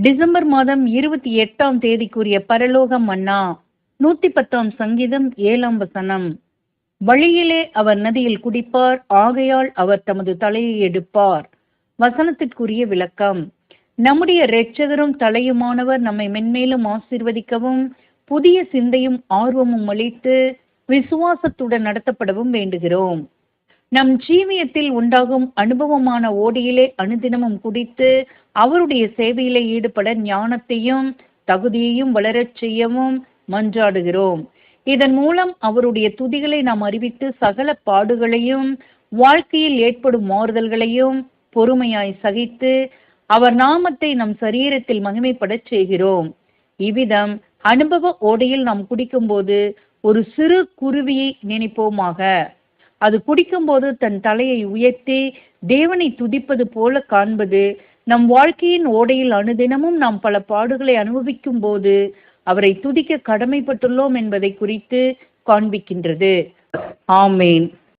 December மாதம் இருபத்தி எட்டாம் தேதிக்குரிய பரலோக மன்னா நூத்தி பத்தாம் சங்கீதம் ஏழாம் வசனம். வழியிலே அவர் நதியில் குடிப்பார் ஆகையால் அவர் தமது தலையை எடுப்பார். வசனத்திற்குரிய விளக்கம். நம்முடைய இரட்சகரும் தலையுமானவர் நம்மை மென்மேலும் ஆசிர்வதிக்கவும் புதிய சிந்தையும் ஆர்வமும் அளித்து விசுவாசத்துடன் நடத்தப்படவும் வேண்டுகிறோம். நம் ஜீவியத்தில் உண்டாகும் அனுபவமான ஓடியிலே அனுதினமும் குடித்து அவருடைய சேவையிலே ஈடுபட ஞானத்தையும் தகுதியையும் வளரச் செய்யவும் மன்றாடுகிறோம். இதன் மூலம் அவருடைய துதிகளை நாம் அறிவித்து சகல பாடுகளையும் வாழ்க்கையில் ஏற்படும் மாறுதல்களையும் பொறுமையாய் சகித்து அவர் நாமத்தை நம் சரீரத்தில் மகிமைப்படச் செய்கிறோம். இவ்விதம் அனுபவ ஓடையில் நாம் குடிக்கும்போது ஒரு சிறு குருவியை நினைப்போமாக. அது குடிக்கும்போது தன் தலையை உயர்த்தி தேவனை துதிப்பது போல காண்பது. நம் வாழ்க்கையின் ஓடையில் அனுதினமும் நாம் பல பாடுகளை அனுபவிக்கும் போது அவரை துதிக்க கடமைப்பட்டுள்ளோம் என்பதை குறித்து காண்பிக்கின்றது. ஆமேன்.